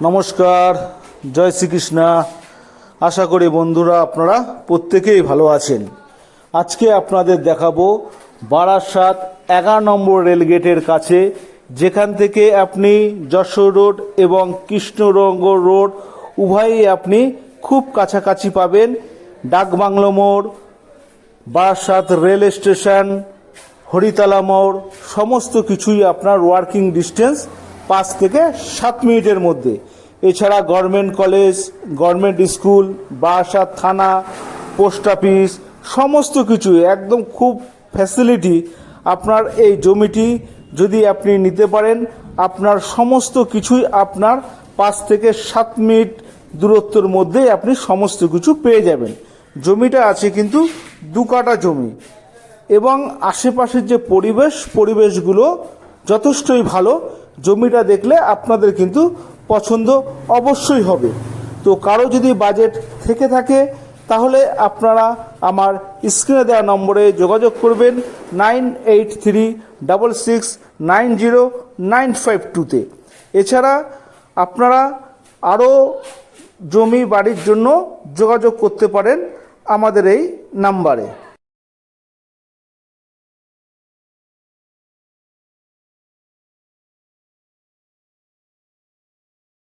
নমস্কার, জয় শ্রীকৃষ্ণা। আশা করি বন্ধুরা আপনারা প্রত্যেকেই ভালো আছেন। আজকে আপনাদের দেখাবো বারাসাত এগারো নম্বর রেলগেটের কাছে, যেখান থেকে আপনি যশোর রোড এবং কৃষ্ণরঙ্গ রোড উভয়ই আপনি খুব কাছাকাছি পাবেন। ডাকবাংলো মোড়, বারাসাত রেল স্টেশন, হরিতলা মোড়, সমস্ত কিছুই আপনার ওয়ার্কিং ডিস্টেন্স পাঁচ থেকে সাত মিনিটের মধ্যে। এছাড়া government college, government school Barasat থানা, পোস্ট অফিস, সমস্ত কিছু একদম খুব ফ্যাসিলিটি আপনার এই জমিটি যদি আপনি নিতে পারেন, আপনার সমস্ত কিছুই আপনার পাঁচ থেকে সাত মিনিট দূরত্বের মধ্যেই আপনি সমস্ত কিছু পেয়ে যাবেন। জমিটা আছে কিন্তু দু কাটা জমি এবং আশেপাশের যে পরিবেশ, পরিবেশগুলো যথেষ্টই ভালো। জমিটা দেখলে আপনাদের কিন্তু পছন্দ অবশ্যই হবে। তো কারও যদি বাজেট থেকে থাকে, তাহলে আপনারা আমার স্ক্রিনে দেওয়া নম্বরে যোগাযোগ করবেন nine eight three, double six, nine zero, nine five টুতে এছাড়া আপনারা আরও জমি বাড়ির জন্য যোগাযোগ করতে পারেন আমাদের এই নাম্বারে।